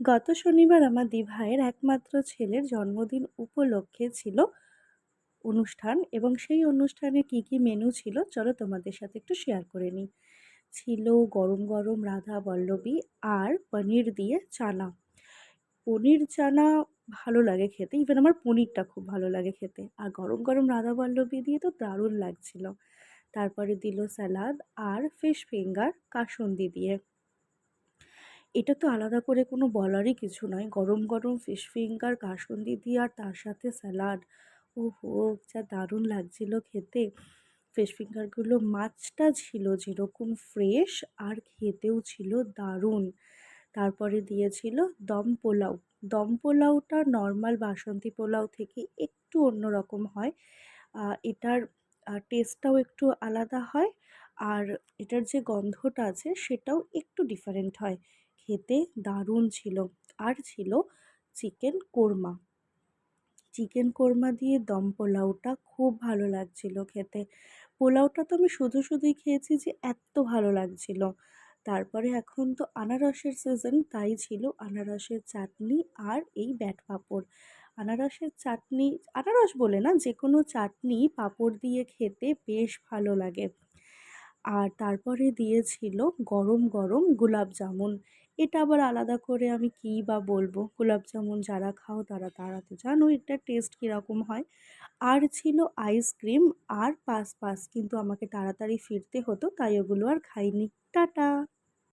গত শনিবার আমার দিভাইয়ের একমাত্র ছেলের জন্মদিন উপলক্ষে ছিল অনুষ্ঠান এবং সেই অনুষ্ঠানে কী কী মেনু ছিল, চলো তোমাদের সাথে একটু শেয়ার করে নিই। ছিল গরম গরম রাধা বল্লভী আর পনির দিয়ে চানা। পনির চানা ভালো লাগে খেতে ইভেন আমার পনিরটা খুব ভালো লাগে খেতে। আর গরম গরম রাধা বল্লভী দিয়ে তো দারুণ লাগছিল। তারপরে দিল স্যালাদ আর ফিশ ফিঙ্গার কাসুন্দি দিয়ে। এটা তো আলাদা করে কোনো বলারই কিছু নয়। গরম গরম ফিশ ফিঙ্গার কাসুন্দি দিয়ে আর তার সাথে স্যালাড ওহো, যা দারুণ লাগছিল খেতে। ফিশ ফিঙ্গারগুলো মাছটা ছিল যেরকম ফ্রেশ আর খেতেও ছিল দারুণ। তারপরে দিয়েছিল দম পোলাও। দম পোলাওটা নর্মাল বাসন্তী পোলাও থেকে একটু অন্যরকম হয়। এটার টেস্টটাও একটু আলাদা হয়। আর এটার যে গন্ধটা আছে সেটাও একটু ডিফারেন্ট হয়। খেতে দারুণ ছিল। আর ছিল চিকেন কোরমা। চিকেন কোরমা দিয়ে দম পোলাওটা খুব ভালো লাগছিল খেতে। পোলাওটা তো আমি শুধু শুধুই খেয়েছি যে এত ভালো লাগছিল। তারপরে এখন তো আনারসের সিজন তাই ছিল আনারসের চাটনি আর এই ব্যাট পাঁপড়। আনারসের চাটনি, আনারস বলে না যে কোনো চাটনি পাঁপড় দিয়ে খেতে বেশ ভালো লাগে। আর তারপরে দিয়েছিল গরম গরম গোলাপ জামুন। এটা আবার আলাদা করে আমি কী বা বলব? গোলাপ জামুন যারা খাও তারা তারা তো জানো এটা টেস্ট কীরকম হয়। আর ছিল আইসক্রিম আর পাস পাস কিন্তু আমাকে তাড়াতাড়ি ফিরতে হতো, তাই ওগুলো আর খাইনি। টাটা!